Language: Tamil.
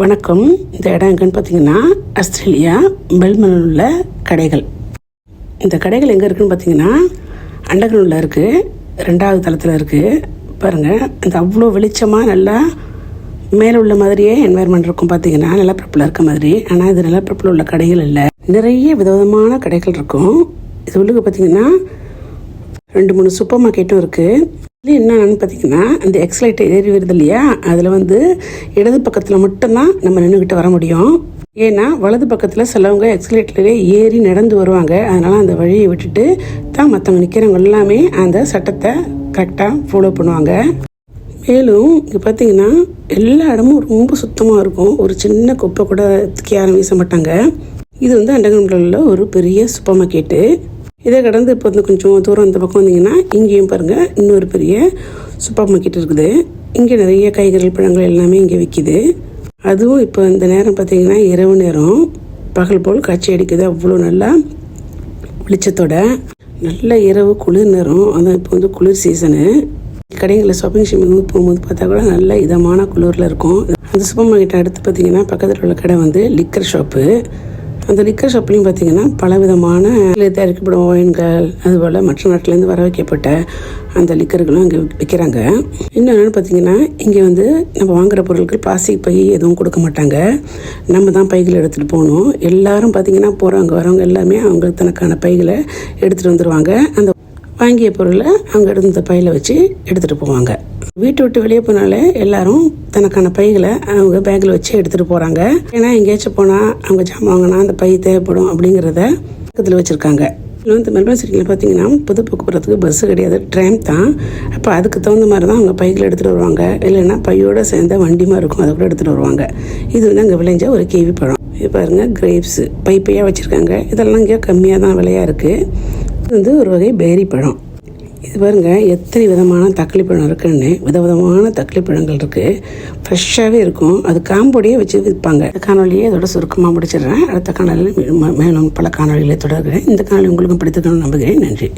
வணக்கம். இந்த இடம் எங்கன்னு பார்த்தீங்கன்னா ஆஸ்திரேலியா மெல்மனில் உள்ள கடைகள். இந்த கடைகள் எங்கே இருக்குன்னு பார்த்தீங்கன்னா அண்டகனூரில் இருக்குது ரெண்டாவது தளத்தில் இருக்குது பாருங்கள் இந்த அவ்வளோ வெளிச்சமாக நல்லா மேலே உள்ள மாதிரியே என்வாயர்மெண்ட் இருக்கும் பார்த்தீங்கன்னா நிலப்பரப்பில் இருக்க மாதிரி. ஆனால் இது நிலப்பரப்பில் உள்ள கடைகள் இல்லை. நிறைய விதவிதமான கடைகள் இருக்கும். இது உள்ளுக்கு பார்த்தீங்கன்னா ரெண்டு மூணு சூப்பர் மார்க்கெட்டும் இருக்குது இது என்னன்னு பார்த்தீங்கன்னா இந்த எக்ஸலைட் ஏறி வருது இல்லையா? அதில் வந்து இடது பக்கத்தில் மட்டும்தான் நம்ம நின்றுக்கிட்டு வர முடியும். ஏன்னா வலது பக்கத்தில் சிலவங்க எக்ஸலேட்டர்லேயே ஏறி நடந்து வருவாங்க. அதனால் அந்த வழியை விட்டுட்டு தான் மற்றவங்க நிற்கிறவங்க எல்லாமே அந்த சட்டத்தை கரெக்டாக ஃபாலோ பண்ணுவாங்க. மேலும் இங்கே பார்த்தீங்கன்னா எல்லா இடமும் ரொம்ப சுத்தமாக இருக்கும். ஒரு சின்ன குப்பை கூட தூக்கி யாரும் வீச மாட்டாங்க. இது வந்து அண்டர்கிரவுண்டில் உள்ள ஒரு பெரிய சூப்பர் மார்க்கெட்டு இதை கடந்து இப்போ வந்து கொஞ்சம் தூரம் இந்த பக்கம் வந்தீங்கன்னா இங்கேயும் பாருங்கள் இன்னொரு பெரிய சூப்பர் மார்க்கெட் இருக்குது. இங்கே நிறைய காய்கறிகள் பழங்கள் எல்லாமே இங்கே விற்கிது அதுவும் இப்போ இந்த நேரம் பார்த்தீங்கன்னா இரவு நேரம். பகல் போல் காட்சி அடிக்குது. அவ்வளோ நல்லா வெளிச்சத்தோட. நல்ல இரவு குளிர் நேரம். அதான் இப்போ வந்து குளிர் சீசனு கடைகளில் ஷாப்பிங் ஷிப்பிங் போகும்போது பார்த்தா கூட நல்ல இதமான குளிரில் இருக்கும். அந்த சூப்பர் மார்க்கெட் அடுத்து பார்த்தீங்கன்னா பக்கத்தில் உள்ள கடை வந்து லிக்கர் ஷாப்பு அந்த லிக்கர் ஷாப்லையும் பார்த்தீங்கன்னா பல விதமான தயாரிக்கப்படும் ஒயின்கள் அதுபோல் மற்ற நாட்டிலேருந்து வர வைக்கப்பட்ட அந்த லிக்கர்களும் அங்கே விற்கிறாங்க இன்னொன்று பார்த்தீங்கன்னா இங்கே வந்து நம்ம வாங்குகிற பொருட்கள் பிளாஸ்டிக் பை எதுவும் கொடுக்க மாட்டாங்க. நம்ம தான் பைகளை எடுத்துகிட்டு போகணும். எல்லாரும் பார்த்தீங்கன்னா போகிறவங்க வரவங்க எல்லாமே அவங்களுக்கு தனக்கான பைகளை எடுத்துகிட்டு வந்துடுவாங்க அந்த வாங்கிய பொருளை அங்கே இருந்த பையில வச்சு எடுத்துகிட்டு போவாங்க. வீட்டை விட்டு வெளியே போனாலே எல்லாரும் தனக்கான பைகளை அவங்க பேக்கில் வச்சு எடுத்துகிட்டு போகிறாங்க ஏன்னா எங்கேயாச்சும் போனால் அவங்க ஜாமான் வாங்கினா அந்த பை தேவைப்படும் அப்படிங்கிறத பக்கத்தில் வச்சுருக்காங்க. இதில் வந்து மெல்பர்ன் சிட்டியில் பார்த்தீங்கன்னா பொது போக்குவரத்துக்கு பஸ்ஸு கிடையாது ட்ரெயின் தான். அப்போ அதுக்கு தகுந்த மாதிரி தான் அவங்க பைகளை எடுத்துகிட்டு வருவாங்க. இல்லைன்னா பையோட சேர்ந்த வண்டிமா இருக்கும் அதை கூட எடுத்துகிட்டு வருவாங்க. இது வந்து அங்கே விளைஞ்ச ஒரு கேவி பழம் இது பாருங்கள் கிரேப்ஸு பைப்பையாக வச்சுருக்காங்க. இதெல்லாம் இங்கே கம்மியாக தான் விலையாக இருக்குது இது வந்து ஒரு வகை பேரி பழம். இது பாருங்க எத்தனை விதமான தக்காளி பழம் இருக்குன்னு விதவிதமான தக்காளி பழங்கள் இருக்குது ஃப்ரெஷ்ஷாகவே இருக்கும். அது காம்போடையே வச்சு விற்பாங்க இந்த காணொலியை அதோட சுருக்கமாக முடிச்சிடுறேன். அடுத்த காணொலியில் மேலும் பல காணொலிகளை தொடர்கிறேன். இந்த காணொலி உங்களுக்கும் பிடித்துக்கணும்னு நம்புகிறேன். நன்றி.